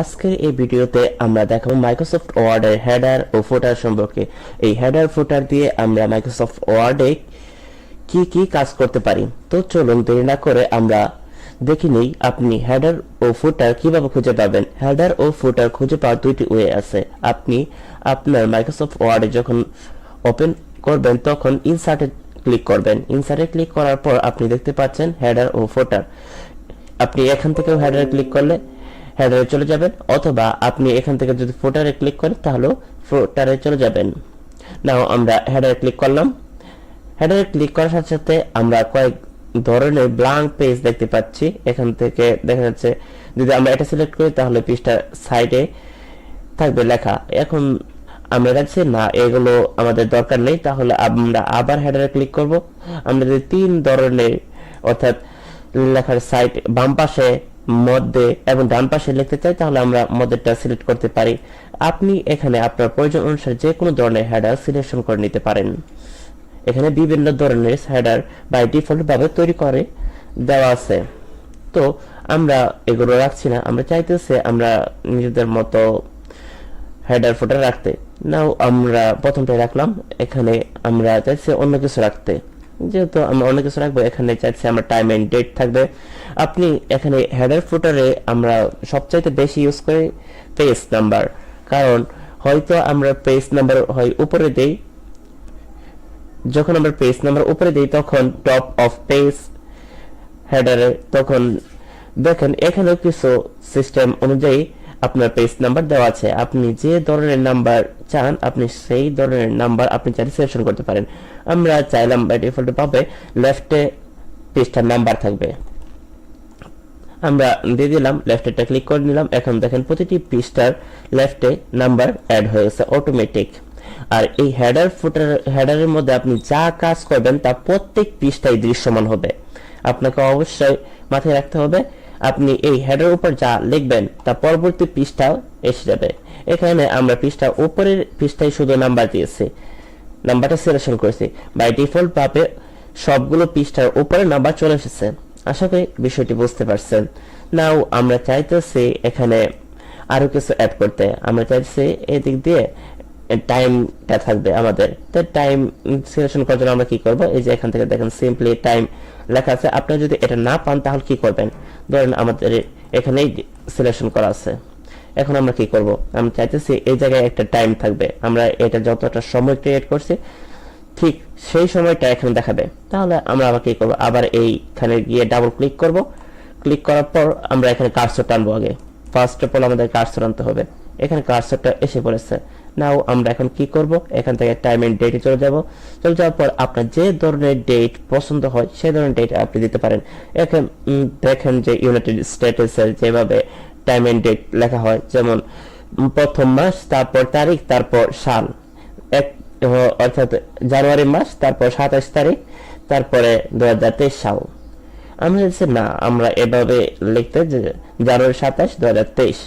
আজকের এই ভিডিওতে আমরা দেখাবো মাইক্রোসফট ওয়ার্ডের হেডার ও ফুটার সম্পর্কে। এই হেডার ফুটার দিয়ে আমরা মাইক্রোসফট ওয়ার্ডে কি কি কাজ করতে পারি? তো চলুন দেরি না করে আমরা দেখে নেই আপনি হেডার ও ফুটার কীভাবে খুঁজে পাবেন। হেডার ও ফুটার খুঁজে পাওয়ার দুইটি ওয়ে আছে। আপনি আপনার মাইক্রোসফট ওয়ার্ডে যখন ওপেন করবেন, তখন ইনসার্টে ক্লিক করবেন। ইনসার্টে ক্লিক করার পর আপনি দেখতে পাচ্ছেন হেডার ও ফুটার আপনি এখান থেকেও হেডারে ক্লিক করলে হেডারে চলে যাবেন, অথবা আপনি এখান থেকে যদি ফুটারে ক্লিক করেন, তাহলেও ফুটারে চলে যাবেন। নাও আমরা হেডারে ক্লিক করলাম। হেডারে ক্লিক করার সাথে সাথে আমরা কয়েক ধরনের ব্লাঙ্ক পেজ দেখতে পাচ্ছি। এখান থেকে দেখা যাচ্ছে, যদি আমরা এটা সিলেক্ট করি, তাহলে পেজটার সাইডে থাকবে লেখা। এখন আমরা দেখছি, না, এগুলো আমাদের দরকার নেই, তাহলে আমরা আবার হেডারে ক্লিক করব। আমরা যদি তিন ধরনের, অর্থাৎ লেখার সাইড বাম পাশে মধ্যে এবং ডান পাশে লিখতে চাই, তাহলে আমরা মধ্যেটা সিলেক্ট করতে পারি। আপনি এখানে আপনার প্রয়োজন অনুসারে যে কোনো ধরনের হেডার সিলেকশন করে নিতে পারেন। এখানে বিভিন্ন ধরনের হেডার বাই ডিফল্ট ভাবে তৈরি করে দেওয়া আছে। তো আমরা এগুলো রাখছি না, আমরা চাইতেছে আমরা নিজেদের মতো হেডার ফুটার রাখতে। নাও আমরা প্রথমটাই রাখলাম, এখানে আমরা চাইছি অন্য কিছু রাখতে। যেহেতু আমরা অনেক কিছু রাখব, এখানে চাইছি আমরা টাইম এন্ড ডেট থাকবে। আপনি এখানে হেডার ফুটারে আমরা সবচাইতে বেশি ইউজ করি পেজ নাম্বার কারণ হয়তো আমরা পেজ নাম্বার হয় উপরে দেই। যখন আমরা পেজ নাম্বার উপরে দিই, তখন টপ অফ পেজ হেডারে তখন দেখেন এখানে কিছু সিস্টেম অনুযায়ী আপনার পেজ নাম্বার দেওয়া আছে। আপনি যে ধরনের নাম্বার চান, আপনি সেই ধরনের নাম্বার আপনি চাইলে সিলেকশন করতে পারেন। আমরা চাইলাম বাই ডিফল্ট ভাবে লেফটে পেজটার নাম্বার থাকবে। আমরা দিয়ে দিলাম লেফটেটা ক্লিক করে নিলাম। এখন দেখেন প্রতিটি পৃষ্ঠার লেফটে নাম্বার অ্যাড হয়ে গেছে অটোমেটিক আর এই হেডার ফুটার হেডারের মধ্যে আপনি যা কাজ করবেন তা প্রত্যেক পৃষ্ঠায় দৃশ্যমান হবে। আপনাকে অবশ্যই মাথায় রাখতে হবে আপনি এই হেডার উপর যা লিখবেন, তা পরবর্তী পৃষ্ঠাও এসে যাবে। এখানে আমরা পৃষ্ঠা উপরের পৃষ্ঠায় শুধু নাম্বার দিয়েছি। নাম্বারটা সিলেকশন করেছি। বাই ডিফল্ট ভাবে সবগুলো পৃষ্ঠার উপরে নাম্বার চলে এসেছে। আশা করি বিষয়টি বুঝতে পারছেন। নাও আমরা চাইতেছি এখানে আরও কিছু অ্যাড করতে। আমরা চাইছি এদিক দিয়ে টাইমটা থাকবে আমাদের। তো টাইম সিলেকশন করার জন্য আমরা কি করব? এই যে এখান থেকে দেখেন সিম্পলি টাইম লেখা আছে। আপনি যদি এটা না পান, তাহলে কি করবেন? ধরেন আমাদের এখানেই সিলেকশন করা আছে। এখন আমরা কি করব? আমরা চাইতেছি এই জায়গায় একটা টাইম থাকবে। আমরা এটা যতটা সময় ক্রিয়েট করছি, ঠিক সেই সময়টা এখানে দেখাবে। তাহলে আমরা আবার কি করব? আবার এইখানে গিয়ে ডাবল ক্লিক করব। ক্লিক করার পর আমরা এখানে কার্সর টানবো আগে। ফার্স্ট অফ অল আমাদের কার্সর আনতে হবে। এখানে কার্সরটা এসে পড়েছে। নাও আমরা এখন কি করব? এখান থেকে টাইম এন্ড ডেটে চলে যাব। চলে যাওয়ার পর আপনার যে ধরনের ডেট পছন্দ হয়, সেই ধরনের ডেট আপনি দিতে পারেন। এখন দেখেন যে ইউনাইটেড স্টেটসের যেভাবে টাইম এন্ড ডেট লেখা হয়, যেমন প্রথম মাস, তারপর তারিখ, তারপর সাল। এক অর্থাৎ জানুয়ারি মাস, তারপর সাতাশ তারিখ, তারপরে দু হাজার তেইশ সাল। আমরা বলছি, না, আমরা এভাবে লিখতে যে জানুয়ারি সাতাশ দু হাজার তেইশ।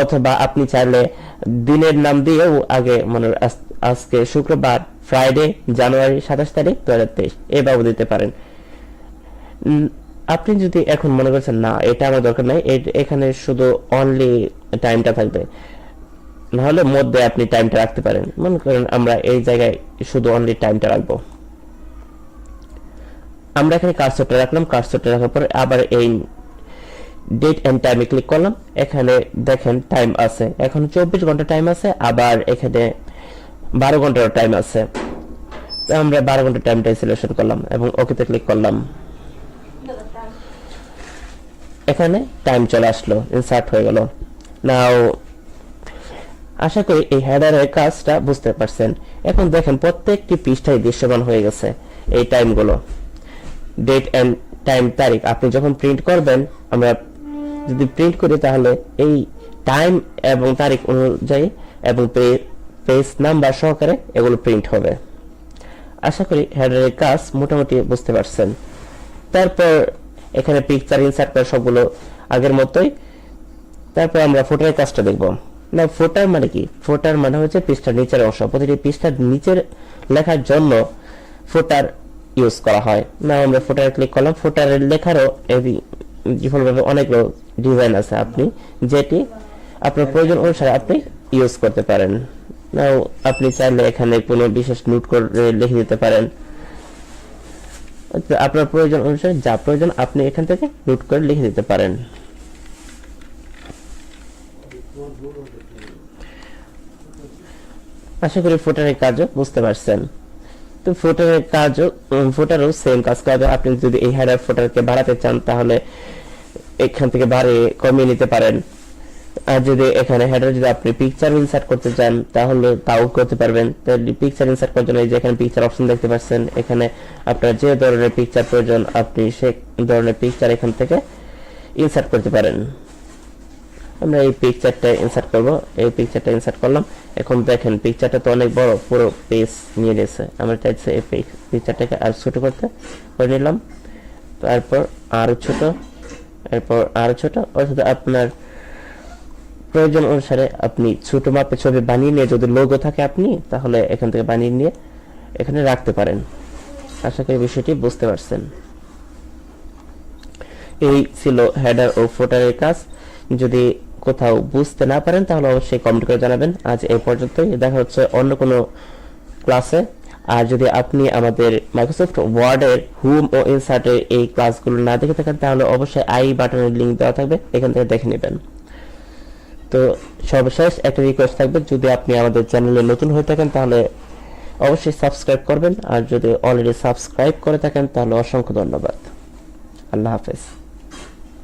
অথবা আপনি চাইলে দিনের নাম দিয়েও আগে মানে আজকে শুক্রবার ফ্রাইডে জানুয়ারি সাতাশ তারিখ দু হাজার তেইশ এভাবে দিতে পারেন। আপনি যদি এখন মনে করছেন, না, এটা আমার দরকার নাই এখানে শুধু অনলি টাইমটা থাকবে, নাহলে মধ্যে আপনি টাইমটা রাখতে পারেন। মনে করেন, আমরা এই জায়গায় শুধু অনলি টাইমটা রাখব। আমরা এখানে কার্সরটা রাখলাম কার্সরটা রাখার পর আবার এই ডেট এন্ড টাইমে ক্লিক করলাম। এখানে দেখেন টাইম আছে। এখন চব্বিশ ঘণ্টা টাইম আছে, আবার এখানে বারো ঘণ্টার টাইম আছে। আমরা বারো ঘণ্টা টাইমটাই সিলেকশন করলাম এবং ওকেতে ক্লিক করলাম। এখানে টাইম চলে আসলো ইনসার্ট হয়ে গেল। নাও আশা করি এই হেডারের কাজটা বুঝতে পারছেন। এখন দেখেন প্রত্যেকটি পৃষ্ঠায় দৃশ্যমান হয়ে গেছে এই টাইমগুলো ডেট এন্ড টাইম তারিখ। আপনি যখন প্রিন্ট করবেন, আমরা যদি প্রিন্ট করি তাহলে এই টাইম এবং তারিখ অনুযায়ী এবং পেজ নাম্বার সহকারে এগুলো প্রিন্ট হবে। আশা করি হেডারের কাজ মোটামুটি বুঝতে পারছেন। তারপর এখানে পিকচার ইনসার্ট করা সবগুলো আগের মতোই। তারপর আমরা ফোটারের কাজটা দেখব। না ফোটার মানে কি? ফোটার মানে হচ্ছে পৃষ্ঠার নিচের অংশ। প্রতিটি পৃষ্ঠার নিচের লেখার জন্য ফোটার ইউজ করা হয়। না আমরা ফোটার ক্লিক করলাম। ফোটারের লেখারও ডিফল্টভাবে অনেকগুলো ডিজাইন আছে আপনি, যেটি আপনার প্রয়োজন অনুসারে আপনি ইউজ করতে পারেন। নাও আপনি চাইলে এখানে কোনো বিশেষ নোট করে লিখে দিতে পারেন। আপনার প্রয়োজন অনুসারে যা প্রয়োজন আপনি এখান থেকে নোট করে লিখে দিতে পারেন। আশা করি ফুটারের কাজও বুঝতে পারছেন। তো ফুটারের কাজও ফুটারও সেম কাজ করবে। আপনি যদি এই হেডার ফুটারকে বাড়াতে চান, তাহলে এখান থেকে বাড়িয়ে কমিয়ে নিতে পারেন। আর যদি এখানে হেডার যদি আপনি পিকচার ইনসার্ট করতে চান, তাহলে তাও করতে পারবেন। পিকচার ইনসার্ট করার জন্য এই যে এখানে পিকচার অপশন দেখতে পাচ্ছেন, এখানে আপনার যে ধরনের পিকচার প্রয়োজন, আপনি সে ধরনের পিকচার এখান থেকে ইনসার্ট করতে পারেন। আমরা এই পিকচারটা ইনসার্ট করব। এই পিকচারটা ইনসার্ট করলাম। এখন দেখেন পিকচারটা তো অনেক বড়, পুরো পেজ নিয়ে নিয়েছে। আমরা চাইছি এই পিকচারটাকে আর ছোট করতে। করে নিলাম। তারপর আরও ছোট। এরপর আরও ছোট। অর্থাৎ আপনার প্রয়োজন অনুসারে আপনি ছোট মাপে ছবি বানিয়ে নিয়ে, যদি লোগো থাকে আপনি, তাহলে এখান থেকে বানিয়ে নিয়ে এখানে রাখতে পারেন। আশা করি বিষয়টি বুঝতে পারছেন। এই ছিল হেডার ও ফুটারের কাজ। যদি কোথাও বুঝতে না পারেন, তাহলে অবশ্যই কমেন্ট করে জানাবেন। আজ এই পর্যন্তই। দেখা হচ্ছে অন্য কোনো ক্লাসে আর যদি আপনি আমাদের মাইক্রোসফট ওয়ার্ডের হুম ও ইনসার্টের এই ক্লাসগুলো না দেখে থাকেন, তাহলে অবশ্যই আই বাটনের লিঙ্ক দেওয়া থাকবে। এখান থেকে দেখে নেবেন। তো সর্বশেষ একটা রিকোয়েস্ট থাকবে, যদি আপনি আমাদের চ্যানেলে নতুন হয়ে থাকেন, তাহলে অবশ্যই সাবস্ক্রাইব করবেন। আর যদি অলরেডি সাবস্ক্রাইব করে থাকেন, তাহলে অসংখ্য ধন্যবাদ। আল্লাহ হাফেজ।